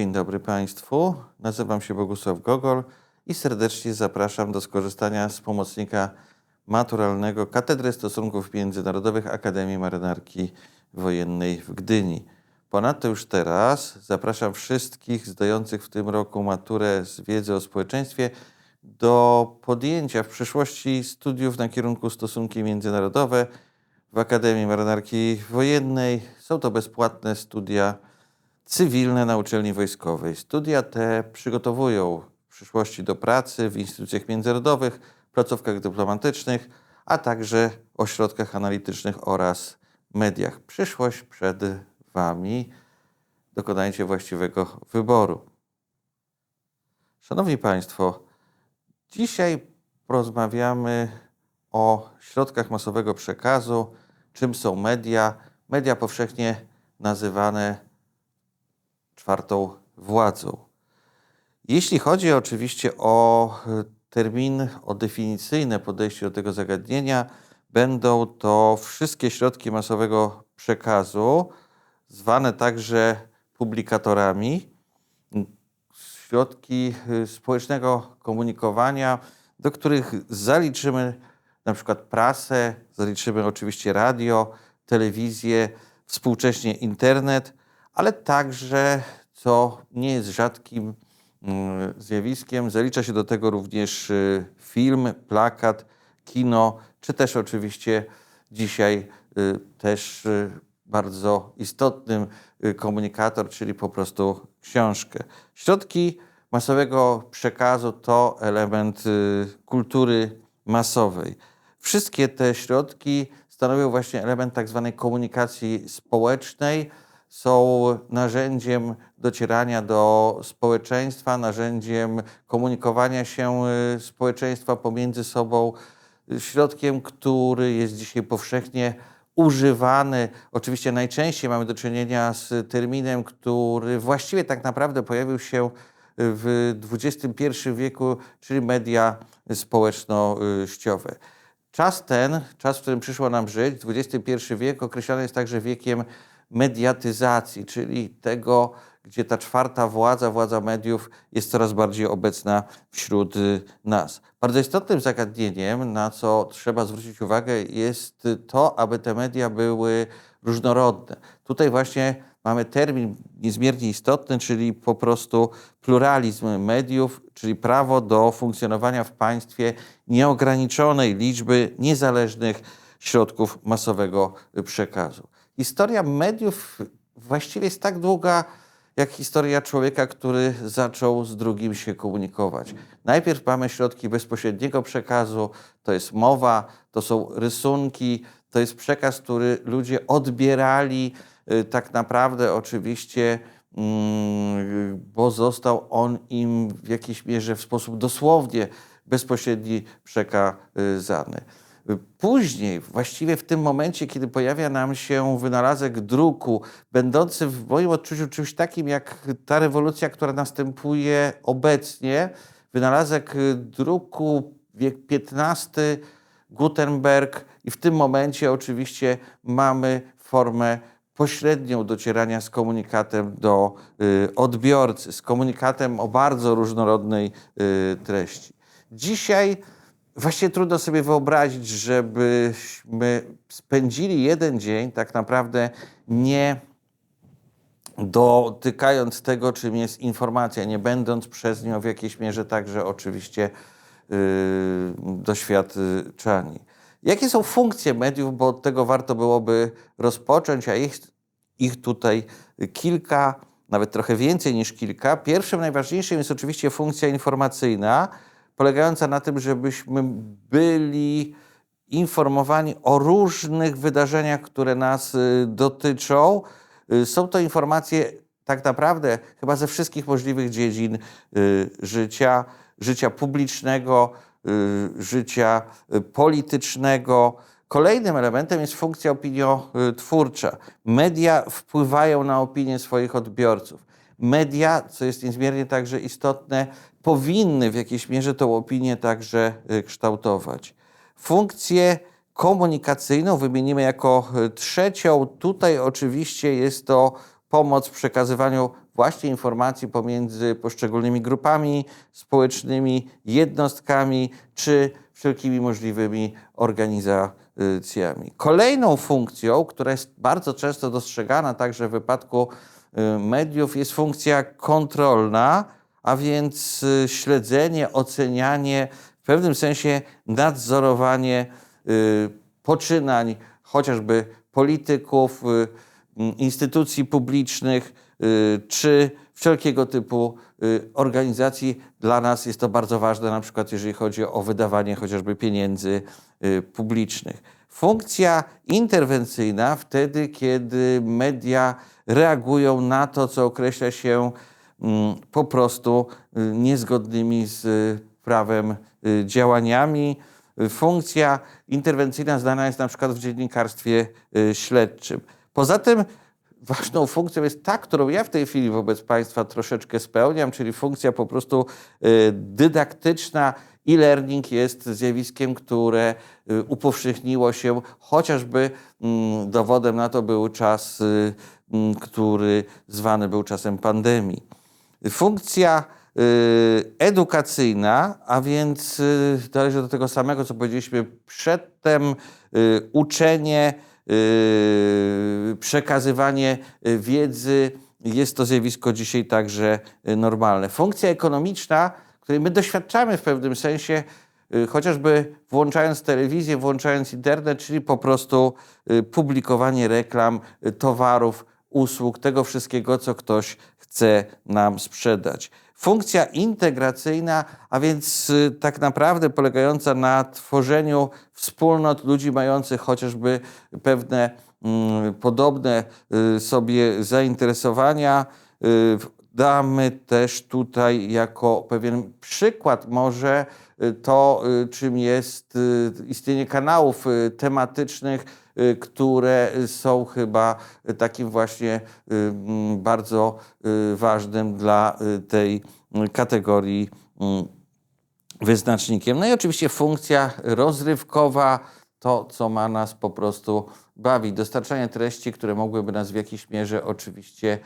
Dzień dobry Państwu. Nazywam się Bogusław Gogol i serdecznie zapraszam do skorzystania z pomocnika maturalnego Katedry Stosunków Międzynarodowych Akademii Marynarki Wojennej w Gdyni. Ponadto już teraz zapraszam wszystkich zdających w tym roku maturę z wiedzy o społeczeństwie do podjęcia w przyszłości studiów na kierunku Stosunki Międzynarodowe w Akademii Marynarki Wojennej. Są to bezpłatne studia cywilne na uczelni wojskowej. Studia te przygotowują w przyszłości do pracy w instytucjach międzynarodowych, placówkach dyplomatycznych, a także ośrodkach analitycznych oraz mediach. Przyszłość przed Wami. Dokonajcie właściwego wyboru. Szanowni Państwo, dzisiaj porozmawiamy o środkach masowego przekazu, czym są media. Media powszechnie nazywane czwartą władzą. Jeśli chodzi oczywiście o e, termin, o definicyjne podejście do tego zagadnienia, będą to wszystkie środki masowego przekazu, zwane także publikatorami, środki y, społecznego komunikowania, do których zaliczymy na przykład prasę, zaliczymy oczywiście radio, telewizję, współcześnie internet, ale także, co nie jest rzadkim mm, zjawiskiem, zalicza się do tego również y, film, plakat, kino, czy też oczywiście dzisiaj y, też y, bardzo istotnym komunikator, czyli po prostu książkę. Środki masowego przekazu to element kultury masowej. Wszystkie te środki stanowią właśnie element tak zwanej komunikacji społecznej, są narzędziem docierania do społeczeństwa, narzędziem komunikowania się y, społeczeństwa pomiędzy sobą, y, środkiem, który jest dzisiaj powszechnie używany. Oczywiście najczęściej mamy do czynienia z terminem, który właściwie tak naprawdę pojawił się w XXI wieku, czyli media społecznościowe. Czas ten, czas, w którym przyszło nam żyć, XXI wiek, określany jest także wiekiem mediatyzacji, czyli tego, gdzie ta czwarta władza, władza mediów jest coraz bardziej obecna wśród y, nas. Bardzo istotnym zagadnieniem, na co trzeba zwrócić uwagę, jest to, aby te media były różnorodne. Tutaj właśnie mamy termin niezmiernie istotny, czyli po prostu pluralizm mediów, czyli prawo do funkcjonowania w państwie nieograniczonej liczby niezależnych środków masowego przekazu. Historia mediów właściwie jest tak długa, jak historia człowieka, który zaczął z drugim się komunikować. Najpierw mamy środki bezpośredniego przekazu, to jest mowa, to są rysunki, to jest przekaz, który ludzie odbierali y, tak naprawdę oczywiście, mm, bo został on im w jakiejś mierze w sposób dosłownie bezpośredni przekazany. Później, właściwie w tym momencie, kiedy pojawia nam się wynalazek druku, będący w moim odczuciu czymś takim jak ta rewolucja, która następuje obecnie, wynalazek druku wiek XV, Gutenberg, i w tym momencie oczywiście mamy formę pośrednią docierania z komunikatem do y, odbiorcy, z komunikatem o bardzo różnorodnej y, treści. Dzisiaj Właśnie trudno sobie wyobrazić, żebyśmy spędzili jeden dzień tak naprawdę nie dotykając tego, czym jest informacja, nie będąc przez nią w jakiejś mierze także oczywiście yy, doświadczani. Jakie są funkcje mediów, bo od tego warto byłoby rozpocząć, a ich, ich tutaj kilka, nawet trochę więcej niż kilka. Pierwszym, najważniejszym jest oczywiście funkcja informacyjna, polegająca na tym, żebyśmy byli informowani o różnych wydarzeniach, które nas y, dotyczą. Y, są to informacje tak naprawdę chyba ze wszystkich możliwych dziedzin y, życia, życia publicznego, życia politycznego. Kolejnym elementem jest funkcja opiniotwórcza. Media wpływają na opinię swoich odbiorców. Media, co jest niezmiernie także istotne, powinny w jakiejś mierze tą opinię także y, kształtować. Funkcję komunikacyjną wymienimy jako y, trzecią. Tutaj oczywiście jest to pomoc w przekazywaniu właśnie informacji pomiędzy poszczególnymi grupami społecznymi, jednostkami czy wszelkimi możliwymi organizacjami. Kolejną funkcją, która jest bardzo często dostrzegana także w wypadku mediów, jest funkcja kontrolna, a więc y, śledzenie, ocenianie, w pewnym sensie nadzorowanie y, poczynań chociażby polityków, instytucji publicznych czy wszelkiego typu organizacji. Dla nas jest to bardzo ważne, na przykład jeżeli chodzi o wydawanie chociażby pieniędzy publicznych. Funkcja interwencyjna wtedy, kiedy media reagują na to, co określa się mm, po prostu niezgodnymi z prawem działaniami. Funkcja interwencyjna znana jest na przykład w dziennikarstwie śledczym. Poza tym ważną funkcją jest ta, którą ja w tej chwili wobec Państwa troszeczkę spełniam, czyli funkcja po prostu dydaktyczna. E-learning jest zjawiskiem, które upowszechniło się, chociażby mm, dowodem na to był czas, mm, który zwany był czasem pandemii. Funkcja edukacyjna, a więc należy do tego samego, co powiedzieliśmy przedtem, uczenie, przekazywanie wiedzy. Jest to zjawisko dzisiaj także normalne. Funkcja ekonomiczna, której my doświadczamy w pewnym sensie, chociażby włączając telewizję, włączając internet, czyli po prostu publikowanie reklam, towarów, usług, tego wszystkiego, co ktoś chce nam sprzedać. Funkcja integracyjna, a więc tak naprawdę polegająca na tworzeniu wspólnot ludzi mających chociażby pewne mm, podobne sobie zainteresowania. Damy też tutaj jako pewien przykład może to, czym jest istnienie kanałów tematycznych, które są chyba takim właśnie bardzo ważnym dla tej kategorii wyznacznikiem. No i oczywiście funkcja rozrywkowa, to co ma nas po prostu bawić, dostarczanie treści, które mogłyby nas w jakiejś mierze oczywiście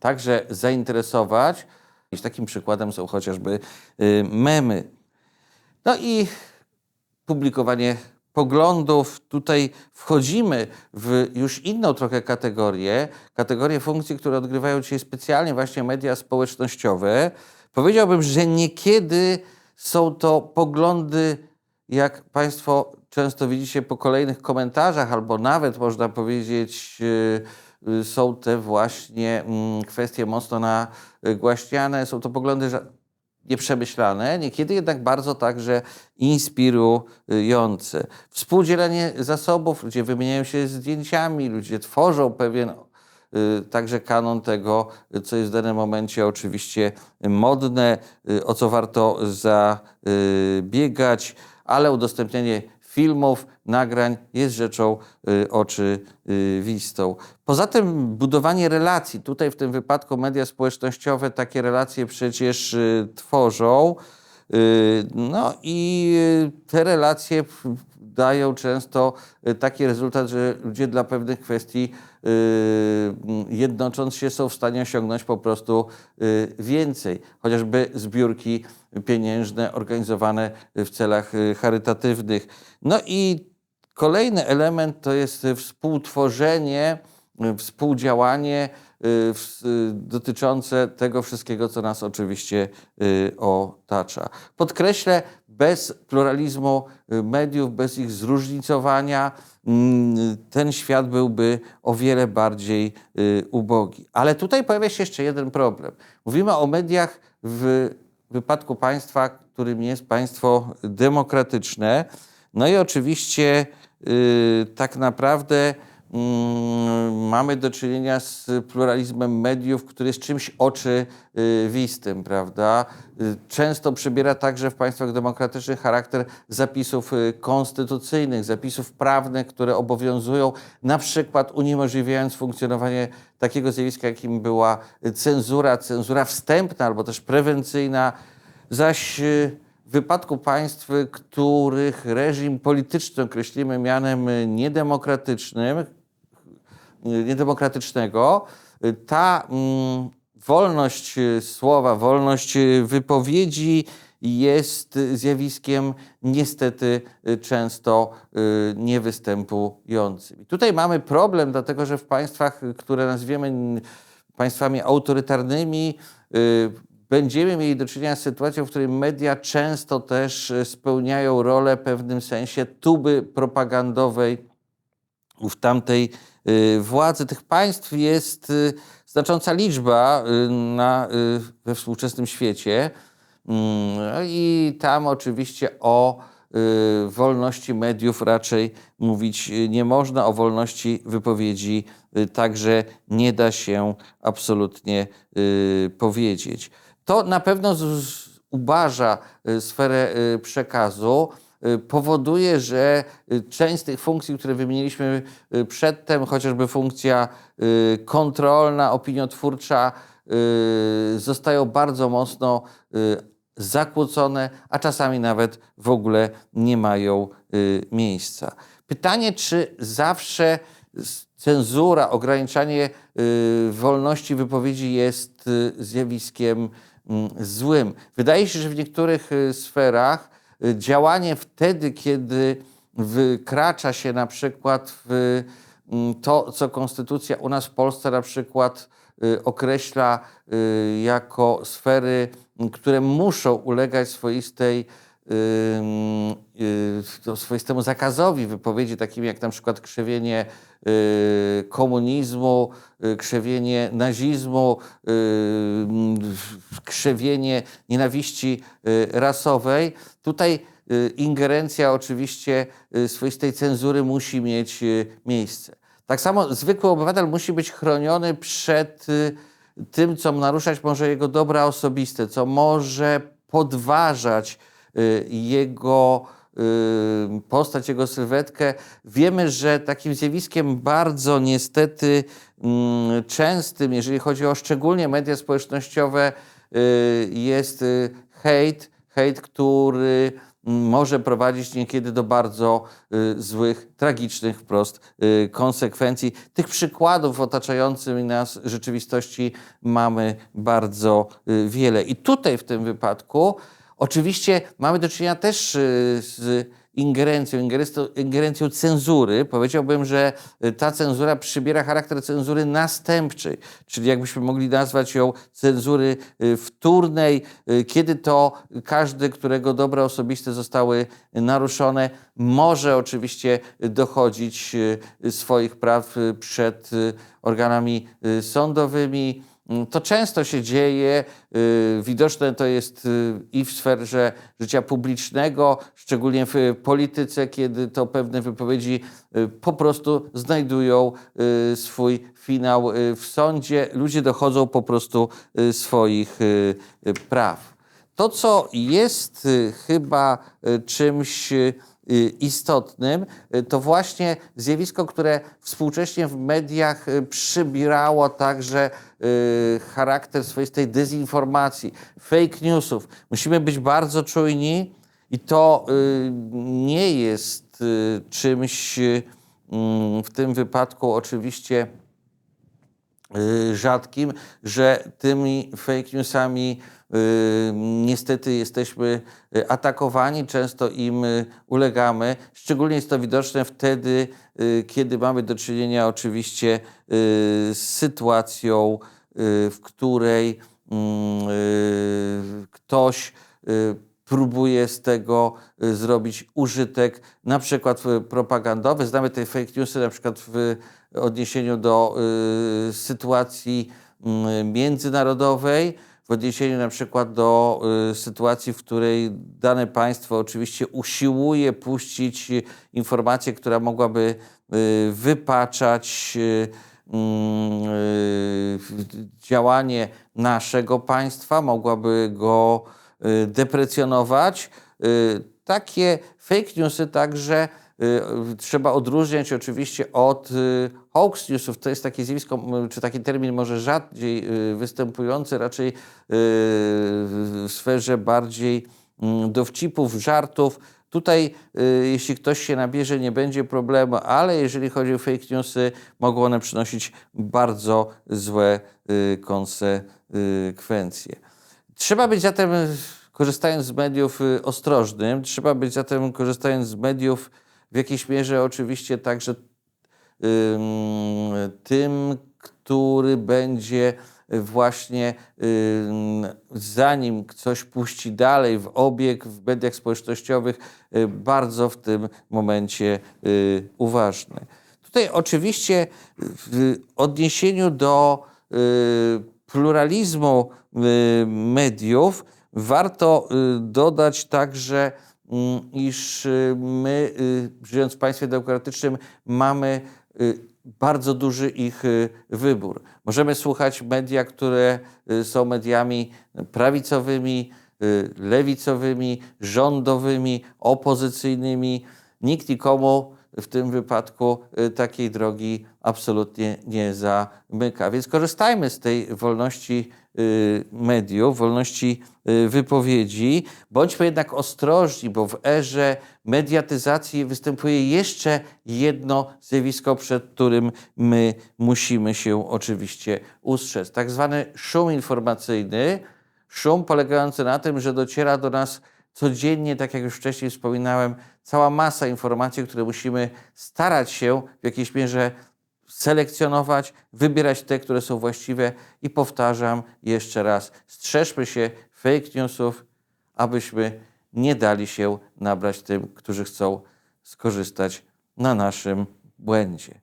także zainteresować. I takim przykładem są chociażby memy. No i publikowanie poglądów. Tutaj wchodzimy w już inną trochę kategorię, kategorię funkcji, które odgrywają dzisiaj specjalnie właśnie media społecznościowe. Powiedziałbym, że niekiedy są to poglądy, jak Państwo często widzicie po kolejnych komentarzach, albo nawet można powiedzieć, są te właśnie kwestie mocno nagłaśniane. Są to poglądy nieprzemyślane, niekiedy jednak bardzo także inspirujące. Współdzielenie zasobów, ludzie wymieniają się zdjęciami, ludzie tworzą pewien także kanon tego, co jest w danym momencie oczywiście modne, o co warto zabiegać, ale udostępnienie filmów, nagrań jest rzeczą y, oczywistą. Poza tym budowanie relacji. Tutaj w tym wypadku media społecznościowe takie relacje przecież y, tworzą. Y, no i te relacje dają często taki rezultat, że ludzie dla pewnych kwestii jednocząc się są w stanie osiągnąć po prostu więcej. Chociażby zbiórki pieniężne organizowane w celach charytatywnych. No i kolejny element to jest współtworzenie, współdziałanie dotyczące tego wszystkiego, co nas oczywiście otacza. Podkreślę, bez pluralizmu mediów, bez ich zróżnicowania, ten świat byłby o wiele bardziej ubogi. Ale tutaj pojawia się jeszcze jeden problem. Mówimy o mediach w wypadku państwa, którym jest państwo demokratyczne. No i oczywiście tak naprawdę mamy do czynienia z pluralizmem mediów, który jest czymś oczywistym, prawda? Często przybiera także w państwach demokratycznych charakter zapisów y, konstytucyjnych, zapisów prawnych, które obowiązują, na przykład uniemożliwiając funkcjonowanie takiego zjawiska, jakim była cenzura, cenzura wstępna albo też prewencyjna, zaś y, w wypadku państw, których reżim polityczny określimy mianem niedemokratycznym, niedemokratycznego, ta mm, wolność y, słowa, wolność y, wypowiedzi jest zjawiskiem niestety y, często niewystępującym. I tutaj mamy problem, dlatego że w państwach, które nazwiemy państwami autorytarnymi, będziemy mieli do czynienia z sytuacją, w której media często też spełniają rolę w pewnym sensie tuby propagandowej w tamtej y, władzy. Tych państw jest y, znacząca liczba y, na, we współczesnym świecie. Mm, I tam oczywiście o wolności mediów raczej mówić nie można, o wolności wypowiedzi także nie da się absolutnie powiedzieć. To na pewno ubarza sferę przekazu powoduje, że y, część z tych funkcji, które wymieniliśmy y, przedtem, chociażby funkcja y, kontrolna, opiniotwórcza, y, zostają bardzo mocno y, zakłócone, a czasami nawet w ogóle nie mają y, miejsca. Pytanie, czy zawsze cenzura, ograniczanie y, wolności wypowiedzi jest y, zjawiskiem mm, złym. Wydaje się, że w niektórych y, sferach y, działanie wtedy, kiedy wykracza się na przykład w mm, to, co konstytucja u nas w Polsce na przykład y, określa y, jako sfery, które muszą ulegać swoistej y, to swoistemu zakazowi wypowiedzi, takim jak na przykład krzewienie y, komunizmu, y, krzewienie nazizmu, krzewienie nienawiści rasowej. Tutaj ingerencja oczywiście swoistej cenzury musi mieć miejsce. Tak samo zwykły obywatel musi być chroniony przed tym, co naruszać może jego dobra osobiste, co może podważać jego y, postać, jego sylwetkę. Wiemy, że takim zjawiskiem bardzo niestety mm, częstym, jeżeli chodzi o szczególnie media społecznościowe, y, jest y, hejt, hejt, który mm, może prowadzić niekiedy do bardzo y, złych, tragicznych wprost y, konsekwencji. Tych przykładów w otaczającej nas rzeczywistości mamy bardzo y, wiele. I tutaj w tym wypadku oczywiście mamy do czynienia też y, z ingerencją, ingerencją, cenzury. Powiedziałbym, że y, ta cenzura przybiera charakter cenzury następczej, czyli jakbyśmy mogli nazwać ją cenzury y, wtórnej, kiedy to każdy, którego dobra osobiste zostały naruszone, może oczywiście dochodzić swoich praw przed organami sądowymi. Mm, To często się dzieje, y, widoczne to jest y, i w sferze życia publicznego, szczególnie w y, polityce, kiedy to pewne wypowiedzi po prostu znajdują swój finał w sądzie. Ludzie dochodzą po prostu swoich praw. To, co jest chyba czymś istotnym, y, to właśnie zjawisko, które współcześnie w mediach y, przybierało także y, charakter swoistej dezinformacji, fake newsów. Musimy być bardzo czujni i to y, nie jest y, czymś y, mm, w tym wypadku oczywiście y, rzadkim, że tymi fake newsami y, niestety jesteśmy y, atakowani, często im y, ulegamy. Szczególnie jest to widoczne wtedy, y, kiedy mamy do czynienia oczywiście y, z sytuacją, y, w której mm, y, ktoś y, próbuje z tego y, zrobić użytek, na przykład y, propagandowy. Znamy te fake newsy na przykład w odniesieniu do y, sytuacji mm, międzynarodowej, w odniesieniu na przykład do y, sytuacji, w której dane państwo oczywiście usiłuje puścić y, informację, która mogłaby y, wypaczać y, mm, y, działanie naszego państwa, mogłaby go y, deprecjonować. Y, Takie fake newsy także y, trzeba odróżniać oczywiście od y, hoax newsów. To jest takie zjawisko, czy taki termin może rzadziej y, występujący, raczej w sferze bardziej mm, dowcipów, żartów. Tutaj, jeśli ktoś się nabierze, nie będzie problemu, ale jeżeli chodzi o fake newsy, mogą one przynosić bardzo złe konsekwencje. Trzeba być zatem, korzystając z mediów, y, ostrożnym. Trzeba być zatem, korzystając z mediów, w jakiejś mierze oczywiście także ym, tym, który będzie właśnie zanim coś puści dalej w obieg w mediach społecznościowych, y, bardzo w tym momencie y, uważny. Tutaj oczywiście w odniesieniu do pluralizmu mediów warto y, dodać także, mm, iż y, my, y, żyjąc w państwie demokratycznym, mamy bardzo duży ich wybór. Możemy słuchać media, które są mediami prawicowymi, lewicowymi, rządowymi, opozycyjnymi. Nikt nikomu w tym wypadku y, takiej drogi absolutnie nie zamyka. Więc korzystajmy z tej wolności y, mediów, wolności y, wypowiedzi. Bądźmy jednak ostrożni, bo w erze mediatyzacji występuje jeszcze jedno zjawisko, przed którym my musimy się oczywiście ustrzec. Tak zwany szum informacyjny, szum polegający na tym, że dociera do nas codziennie, tak jak już wcześniej wspominałem, cała masa informacji, które musimy starać się w jakiejś mierze selekcjonować, wybierać te, które są właściwe i powtarzam jeszcze raz, strzeżmy się fake newsów, abyśmy nie dali się nabrać tym, którzy chcą skorzystać na naszym błędzie.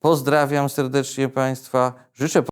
Pozdrawiam serdecznie Państwa, życzę